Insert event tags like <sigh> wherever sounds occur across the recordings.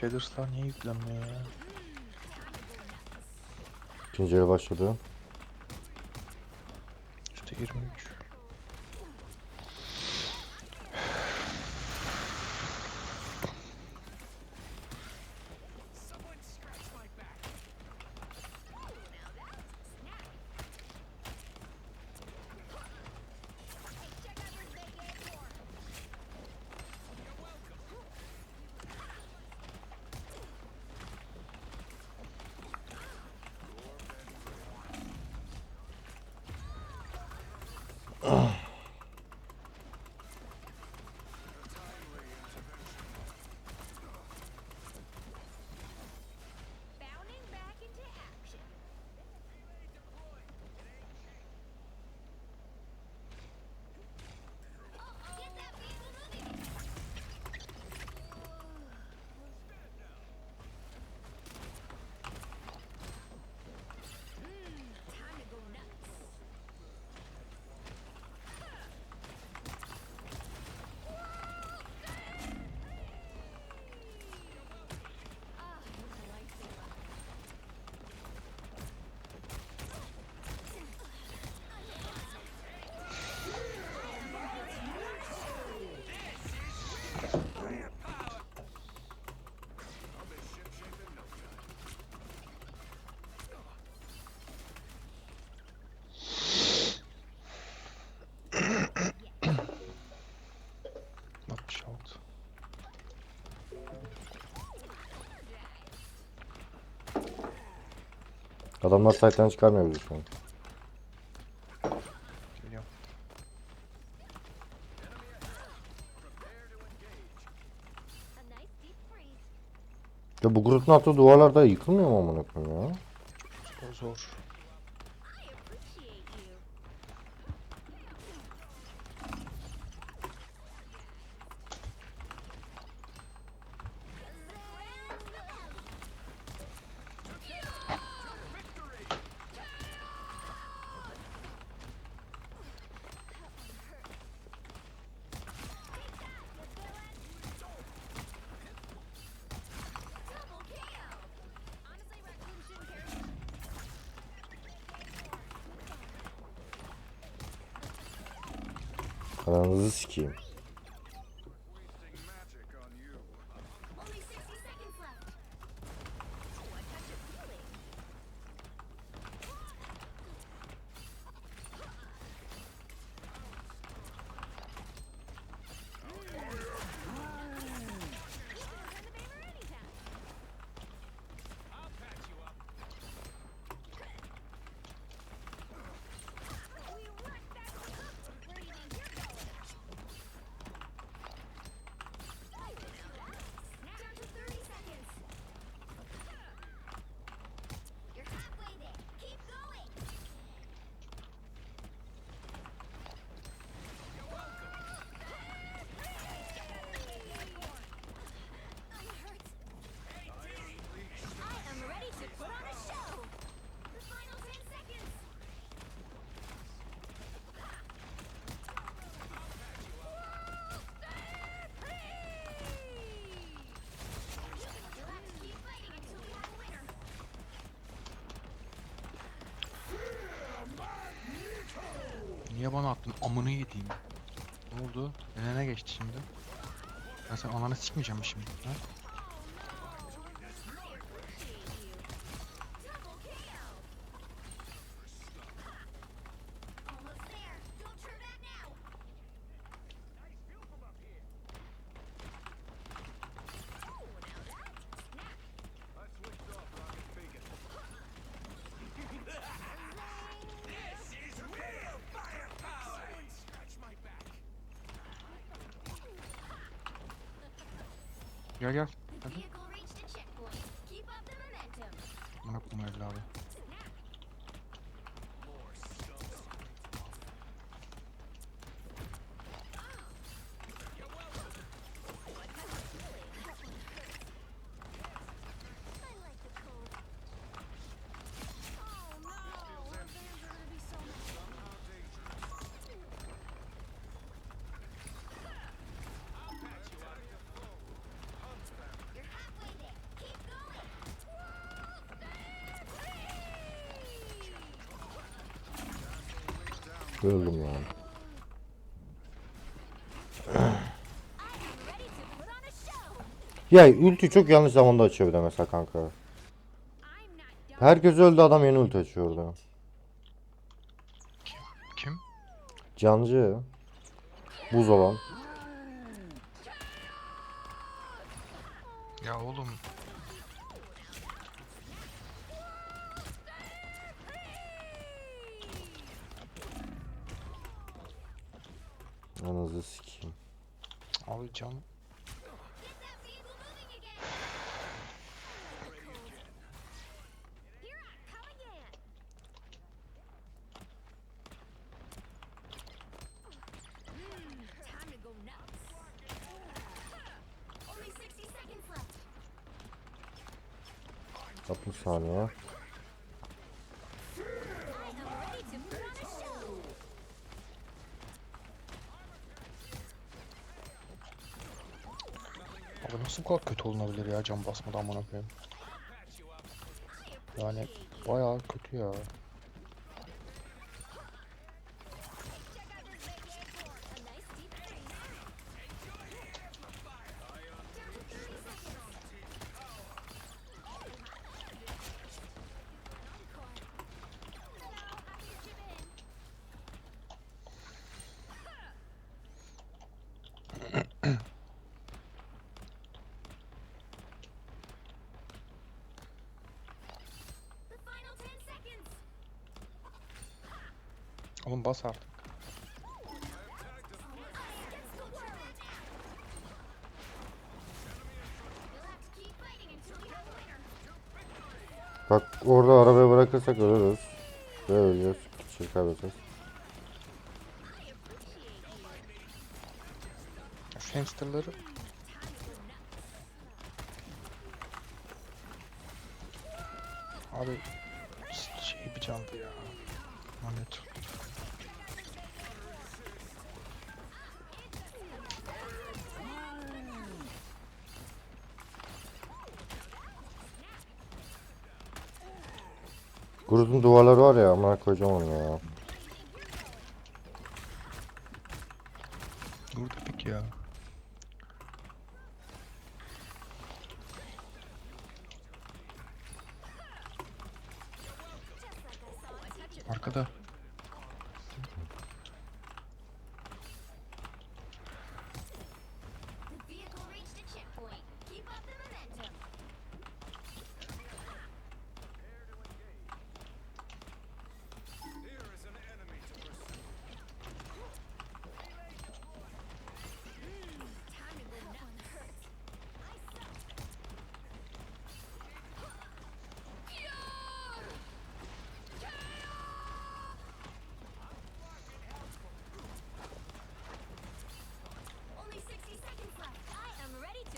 Shaders'lar niye yüklenmiyor ya? İkinci yarı başladı. Yüzde 23. Ugh. Adamlar site'den çıkarmıyor bizi şu an. Ya bu grubun attığı duvarlar da yıkılmıyor mu amına koyayım ya? Zor. Ananızı sikeyim. Niye bana attın? Amını yediğim. Ne oldu? Önüne geçti şimdi. Ben sen ananı sikmeyeceğim mi şimdi? Ha? Gel gel. Hadi. Bırak bunu evladı. Öldüm show. Ya ulti çok yanlış zamanda açıyor bir de mesela kanka. Herkes öldü adam yeni ulti açıyor orada. Kim? Cancı. Buz olan. Ya oğlum. Ananızı sikeyim. Abi can. Get that nasıl bu kadar kötü olunabilir ya can basmadan amına koyayım. Yani bayağı kötü ya. A winner. Bak orada arabayı bırakırsak ölürüz. Ve öleceğiz. Kişi kaybedeceğiz. Şu hamsterları Abi şey bir candı ya. Lanet. Gruz'un duvarları var ya amına koyacağım ya.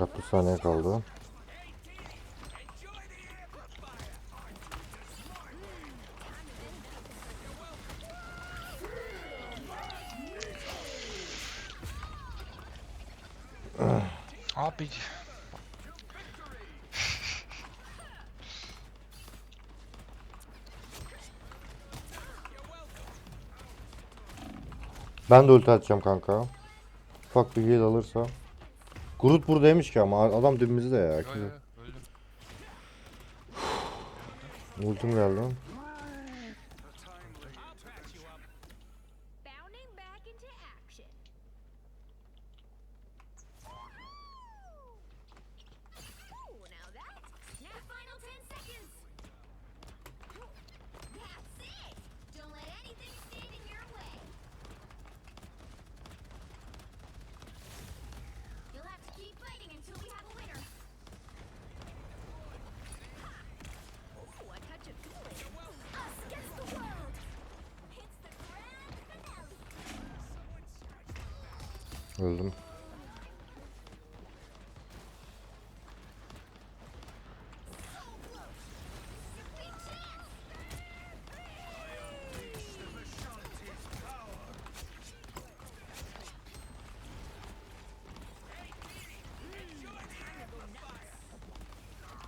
60 saniye kaldı. Abi. Ben de ulti atacağım kanka. Ufak bir heal alırsa. Groot buradaymış ki ama adam dibimizde ya. Yo, yo, öldüm. Ultim geldi. Öldüm.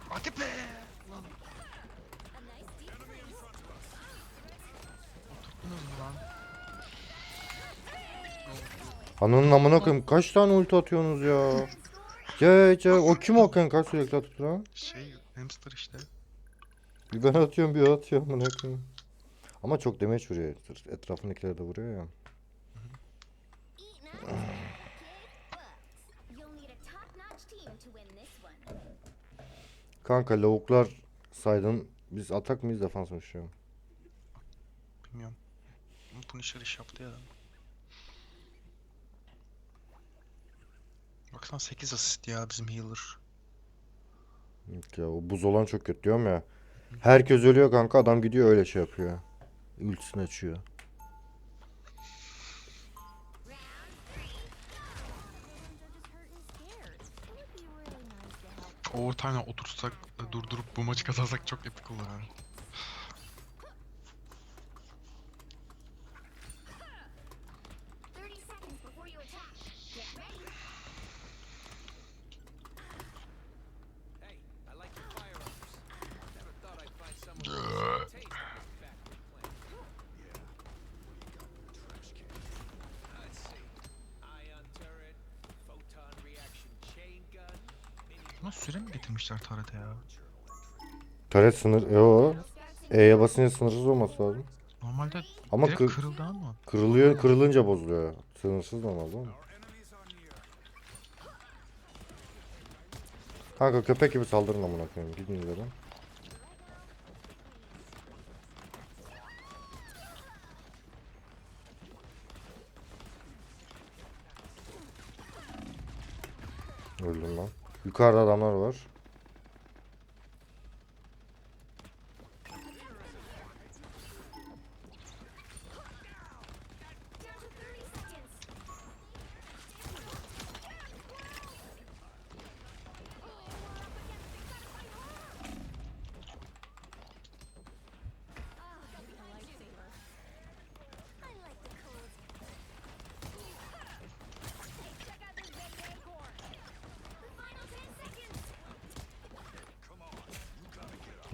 Hadi be. Ananın amına koyayım kaç tane ulti atıyorsunuz ya? Geç ya. O kim o kanka sürekli atıyor lan? Şey hamster işte. Bir ben atıyorum bir o atıyor amına koyayım. Ama çok damage vuruyor. Etrafındakiler de vuruyor ya. Kanka lavuklar saydın. Biz atak mıyız defans mı şu an? Bilmiyorum. Punisher iş yaptı ya. Baksana 8 asist ya bizim healer. Ya o buz olan çok kötü diyorum ya. Herkes ölüyor kanka adam gidiyor öyle şey yapıyor. Ultisini açıyor. Overtime'e otursak durdurup bu maçı kazansak çok epik olur ha. Taret sınır. Yo. E'ye basınca sınırsız olması lazım. Normalde Ama direkt kır- kırıldı ama. kırılıyor kırılınca bozuluyor. Sınırsız normal değil mi? Kanka köpek gibi saldırın amına koyayım. Gidin ileri. Öldüm lan. Yukarıda adamlar var.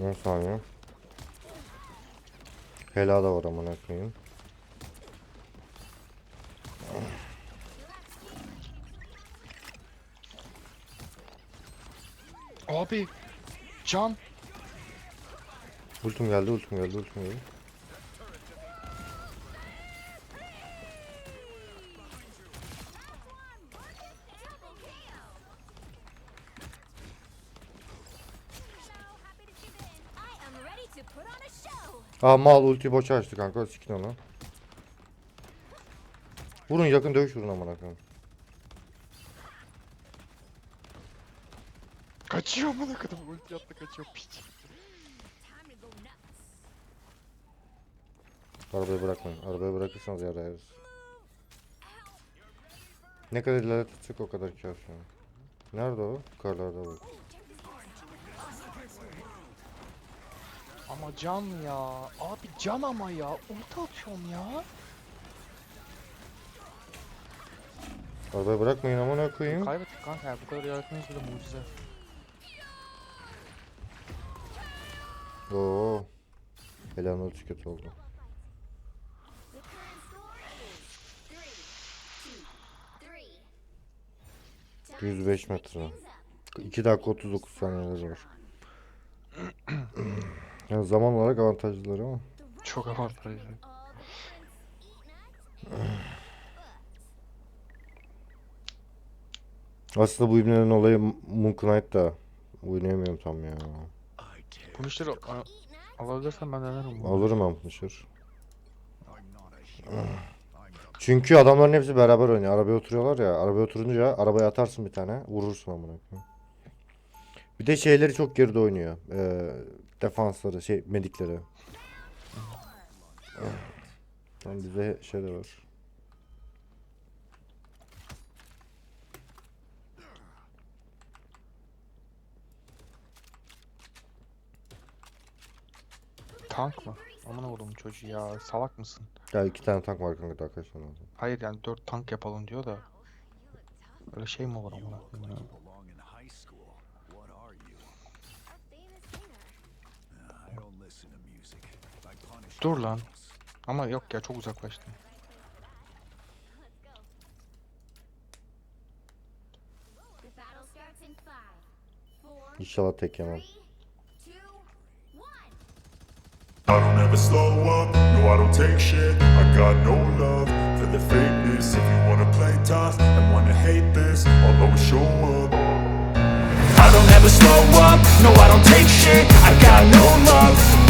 10 saniye. Hela da var amına koyayım. Abi! Can! Ultim geldi, ultim geldi, ultim geldi. Aa mal ulti boşa açtı kanka, sikin onu. Vurun yakın dövüş vurun amına koyayım. Kaçıyor ne kadar ulti attı kaçıyor piç. Arabayı bırakmayın. Arabayı bırakırsanız yara yeriz. Ne kadar ileride tutsak o kadar kâr. Nerede o? Yukarılarda bak. Ama can ya. Abi can ama ya. Ulti atıyorum ya. Arabayı bırakmayın amına koyayım. Kaybettik kanka ya. Bu kadar yaratmayız bile mucize. Oo. Helanın ulti kötü oldu. The current score is three, two, three. Time 105 to switch metre. things up. 2 dakika 39 saniyeler var. Yani zaman olarak avantajlıları ama. Çok avantajlı. Aslında bu ibnenin olayı Moon Knight da. Oynayamıyorum tam ya. Punisher'ı alabilirsen ben bunu. Alırım ben Punisher. Çünkü adamların hepsi beraber oynuyor. Arabaya oturuyorlar ya. Arabaya oturunca arabaya atarsın bir tane. Vurursun amına koyayım. Bir de şeyleri çok geride oynuyor. Ee, defansları, şey medikleri. Tam bize şey de var. Tank mı? Amına koydum çocuğu ya. Salak mısın? Ya iki tane tank var kanka lazım. Hayır yani 4 tank yapalım diyor da. Öyle şey mi olur amına Dur lan. Ama yok ya çok uzaklaştım. İnşallah tek yemem. I don't ever slow up, no I don't take shit. I got no love for the fakeness. If you wanna play tough and wanna hate this I'll always show up. I don't ever slow up, no I don't take shit. I got no love.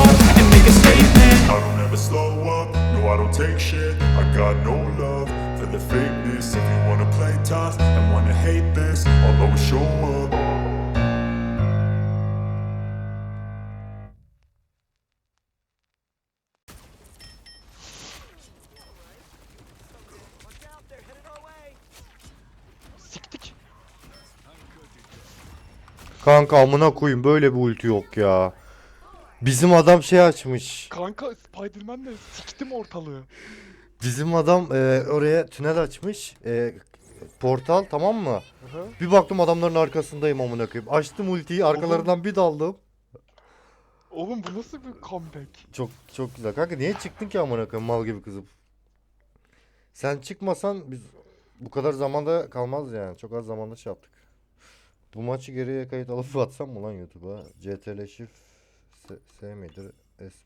up Kanka amına koyayım böyle bir ulti yok ya. Bizim adam şey açmış. Kanka Spiderman de siktim ortalığı. Bizim adam e, oraya tünel açmış. E, portal tamam mı? Bir baktım adamların arkasındayım amına koyayım. Açtım ultiyi arkalarından bir daldım. Oğlum bu nasıl bir comeback? Çok çok güzel. Kanka niye çıktın ki amına koyayım mal gibi kızıp? Sen çıkmasan biz bu kadar zamanda kalmaz yani. Çok az zamanda şey yaptık. Bu maçı geriye kayıt alıp <laughs> atsam mı lan YouTube'a? CTRL Shift S, S midir? S midir?